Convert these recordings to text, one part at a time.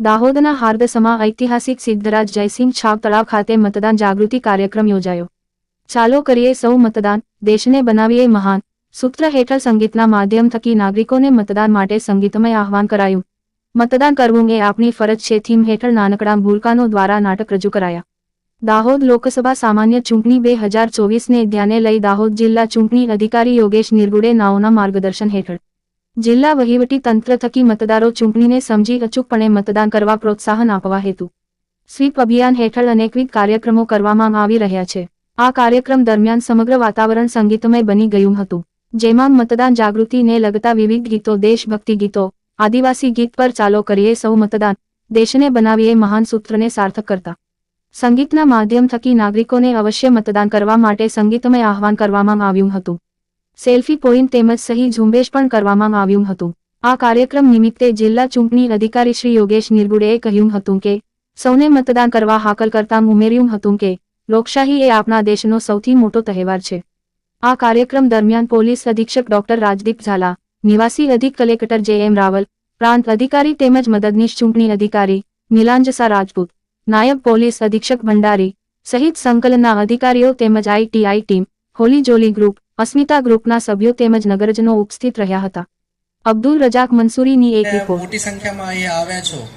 દાહોદના હાર્દસમાં ઐતિહાસિક સિદ્ધરાજ જયસિંહ છાપ તળાવ ખાતે મતદાન જાગૃતિ કાર્યક્રમ યોજાયો. ચાલો કરીએ સૌ મતદાન. દેશને બનાવીએ મહાન. સૂત્ર હેઠળ સંગીતના માધ્યમ થકી નાગરિકોને મતદાન માટે સંગીતમય આહવાન કરાયું. મતદાન કરવું એ આપણી ફરજ છે, થીમ હેઠળ નાનકડા ભૂલકાનો દ્વારા નાટક રજૂ કરાયા. દાહોદ લોકસભા સામાન્ય ચૂંટણી બે હજાર ચોવીસને ધ્યાને લઈ દાહોદ જિલ્લા ચૂંટણી અધિકારી યોગેશ નિર્ગુડે નાઓના માર્ગદર્શન હેઠળ જિલ્લા વહીવટી તંત્ર થકી મતદારો ચૂંટણીને સમજી અચૂકપણે મતદાન કરવા પ્રોત્સાહન આપવા હેતુ. સ્વીપ અભિયાન હેઠળ અનેકવિધ કાર્યક્રમો કરવામાં આવી રહ્યા છે. આ કાર્યક્રમ દરમિયાન સમગ્ર વાતાવરણ સંગીતમય બની ગયું હતું, જેમાં મતદાન જાગૃતિને લગતા વિવિધ ગીતો, દેશભક્તિ ગીતો, આદિવાસી ગીત પર ચાલો કરીએ સૌ મતદાન, દેશને બનાવીએ મહાન સૂત્રને સાર્થક કરતા. સંગીતના માધ્યમ થકી નાગરિકોને અવશ્ય મતદાન કરવા માટે સંગીતમય આહવાન કરવામાં આવ્યું હતું. સેલ્ફી પોઈન્ટ તેમજ સહી ઝુંબેશ પણ કરવામાં આવ્યું હતું. આ કાર્યક્રમ નિમિત્તે જિલ્લા ચૂંટણી અધિકારી શ્રી યોગેશ નિર્ગુડેએ કહ્યું હતું કે, સૌને મતદાન કરવા હાકલ કરતા ઉમેર્યું હતું કે, લોકશાહી એ આપણા દેશનો સૌથી મોટો તહેવાર છે. આ કાર્યક્રમ દરમિયાન પોલીસ અધિક્ષક ડોક્ટર રાજદીપ ઝાલા, નિવાસી અધિક કલેક્ટર જે એમ રાવલ, પ્રાંત અધિકારી તેમજ મદદનીશ ચૂંટણી અધિકારી નીલાંજસા રાજપૂત, નાયબ પોલીસ અધિક્ષક ભંડારી, સહિત સંકલનના અધિકારીઓ તેમજ ITI team, holy jolly group Asmita ગ્રુપના સભ્યો તેમજ નગરજનો ઉપસ્થિત રહ્યા હતા. અબ્દુલ રજાક મંસૂરીની એક રિપોર્ટ મોટી સંખ્યામાં અહીંયા આવ્યા છો.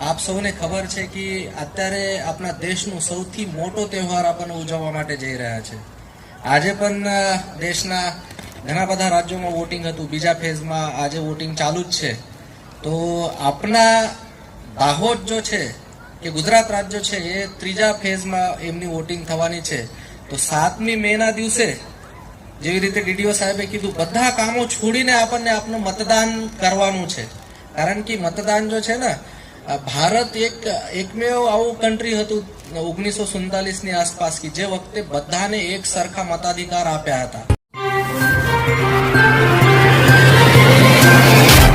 આપ સૌને ખબર છે કે અત્યારે આપણા દેશનો સૌથી મોટો તહેવાર આપણને ઉજવવા માટે જઈ રહ્યા છે. આજે પણ દેશના ઘણા બધા રાજ્યોમાં વોટિંગ હતું. બીજા ફેઝમાં આજે વોટિંગ ચાલુ જ છે. તો આપણા દાહોદ જો છે કે ગુજરાત રાજ્ય છે એ ત્રીજા ફેઝમાં એમની વોટિંગ થવાની છે. તો સાતમી મેના દિવસે જેવી રીતે ડીડીઓ સાહેબે કીધું, બધા કામો છોડીને આપણને આપનું મતદાન કરવાનું છે. કારણ કે મતદાન જો છે ને ભારત એક, એકમેવ આવું કન્ટ્રી હતું, ઓગણીસો સુડતાલીસની આસપાસ કે જે વખતે બધાને એક સરખા મતાધિકાર આપ્યા હતા.